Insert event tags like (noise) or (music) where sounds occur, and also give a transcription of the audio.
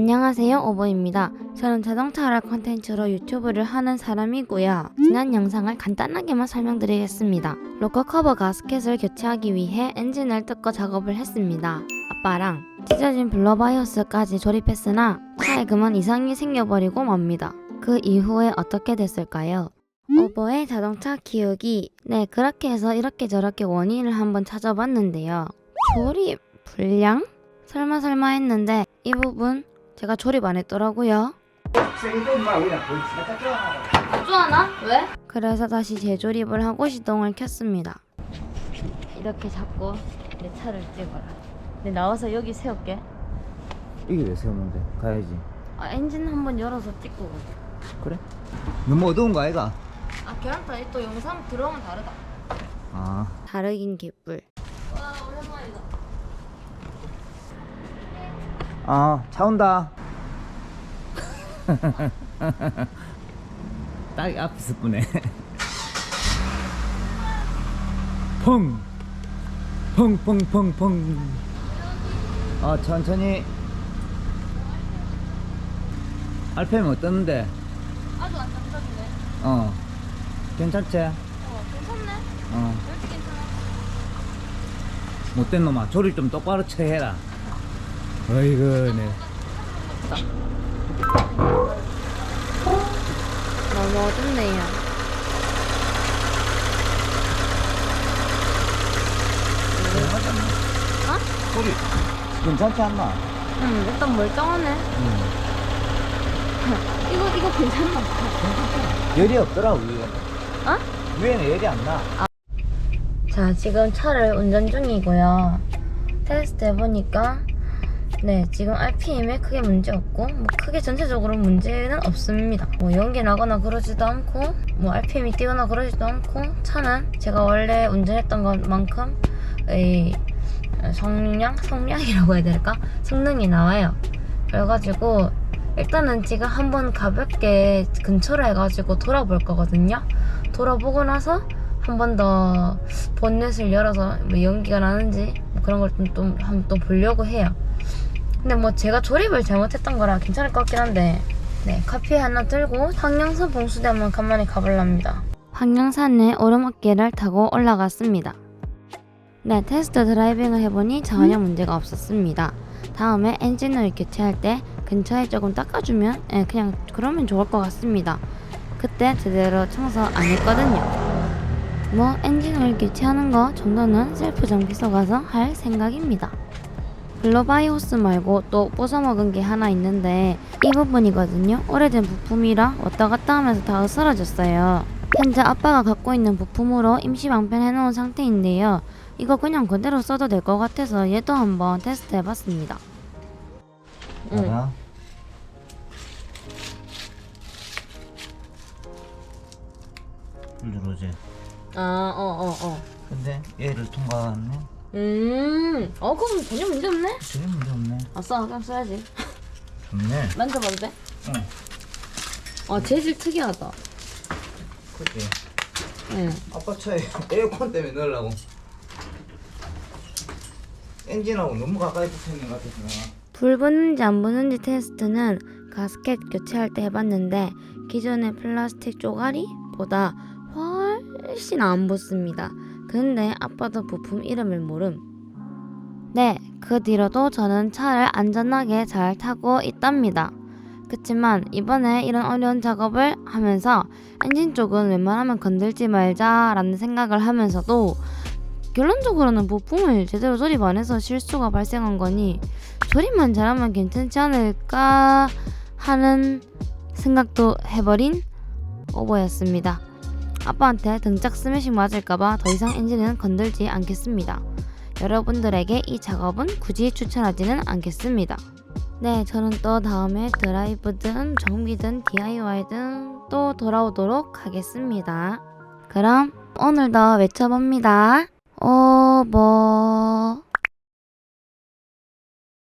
안녕하세요 오보입니다. 저는 자동차를 컨텐츠로 유튜브를 하는 사람이고요. 지난 영상을 간단하게만 설명드리겠습니다. 로커 커버 가스켓을 교체하기 위해 엔진을 뜯고 작업을 했습니다. 아빠랑 찢어진 블러바이오스까지 조립했으나 차에 그만 이상이 생겨버리고 맙니다. 그 이후에 어떻게 됐을까요? 오보의 자동차 키우기 네 그렇게 해서 이렇게 저렇게 원인을 한번 찾아봤는데요. 조립 불량? 설마 설마 했는데 이 부분 제가 조립 안 했더라고요. 좋아하나? 왜? 그래서 다시 재조립을 하고 시동을 켰습니다. 이렇게 잡고 내 차를 찍어라. 네 나와서 여기 세울게. 이게 왜 세우는데? 가야지. 아, 엔진 한번 열어서 찍고 가자. 그래? 너무 어두운 거 아이가? 아 계란타이 또 영상 들어오면 다르다. 아, 다르긴 개뿔. 와 오랜만이다. 아, 차 온다. 딱 앞에서 뿌네. 펑! 펑, 펑, 펑, 펑. 어, 천천히. RPM 어떻는데? 아주 안정적이네. 어. 괜찮지? 어 괜찮네. 어. 못된 놈아, 조리 좀 똑바로 쳐 해라. 어이구, 네. (laughs) 너무 어둡네요. 어? 소리 괜찮지 않나? 응 일단 멀쩡하네. 응. (laughs) 이거 이거 괜찮나? 열이 없더라 위에. 어? 위에는 열이 안 나. 자, 지금 차를 운전 중이고요. 테스트 해보니까, 네, 지금 RPM에 크게 문제 없고, 뭐 크게 전체적으로 문제는 없습니다. 뭐 연기 나거나 그러지도 않고, 뭐 RPM이 뛰거나 그러지도 않고, 차는 제가 원래 운전했던 것만큼, 의 성량? 성량이라고 해야 될까? 성능이 나와요. 그래가지고, 일단은 지금 한번 가볍게 근처로 해가지고 돌아볼 거거든요. 돌아보고 나서 한 번 더 본넷을 열어서 뭐 연기가 나는지 뭐 그런 걸 좀 또 한번 또 보려고 해요. 근데 뭐 제가 조립을 잘못했던 거라 괜찮을 것 같긴 한데 네 커피 하나 들고 황령산 봉수대 한번 간만에 가볼랍니다. 황령산에 오르막길을 타고 올라갔습니다. 네 테스트 드라이빙을 해보니 전혀 문제가 없었습니다. 다음에 엔진을 교체할 때 근처에 조금 닦아주면 예, 그냥 그러면 좋을 것 같습니다. 그때 제대로 청소 안 했거든요. 뭐 엔진오일 교체하는 거 정도는 셀프 정비소 가서 할 생각입니다. 글로바이 호스 말고 또 뽀서먹은 게 하나 있는데 이 부분이거든요. 오래된 부품이라 왔다 갔다 하면서 다 으스러졌어요. 현재 아빠가 갖고 있는 부품으로 임시 방편해 놓은 상태인데요. 이거 그냥 그대로 써도 될 것 같아서 얘도 한번 테스트 해봤습니다. 알아? 불들어오지. 아, 어, 어, 어. 근데 얘를 통과했네. 음, 어, 그럼 전혀 문제 없네. 전혀 문제 없네. 아싸, 그냥 써야지. 좋네. (laughs) 만져봐도 돼? 응. 아, 재질 특이하다. 그치. 응. 아빠 차에 에어컨 때문에 넣으려고. 엔진하고 너무 가까이 붙어 있는 것 같아서 내가. 불 붙는지 안 붙는지 테스트는 가스켓 교체할 때 해봤는데 기존의 플라스틱 쪼가리보다 훨씬 안 붙습니다. 근데 아빠도 부품 이름을 모름. 네, 그 뒤로도 저는 차를 안전하게 잘 타고 있답니다. 그치만 이번에 이런 어려운 작업을 하면서 엔진 쪽은 웬만하면 건들지 말자라는 생각을 하면서도 결론적으로는 부품을 제대로 조립 안 해서 실수가 발생한 거니 조립만 잘하면 괜찮지 않을까 하는 생각도 해버린 오버였습니다. 아빠한테 등짝 스매싱 맞을까봐 더 이상 엔진은 건들지 않겠습니다. 여러분들에게 이 작업은 굳이 추천하지는 않겠습니다. 네, 저는 또 다음에 드라이브든 정비든 DIY든 또 돌아오도록 하겠습니다. 그럼 오늘도 외쳐봅니다. 오버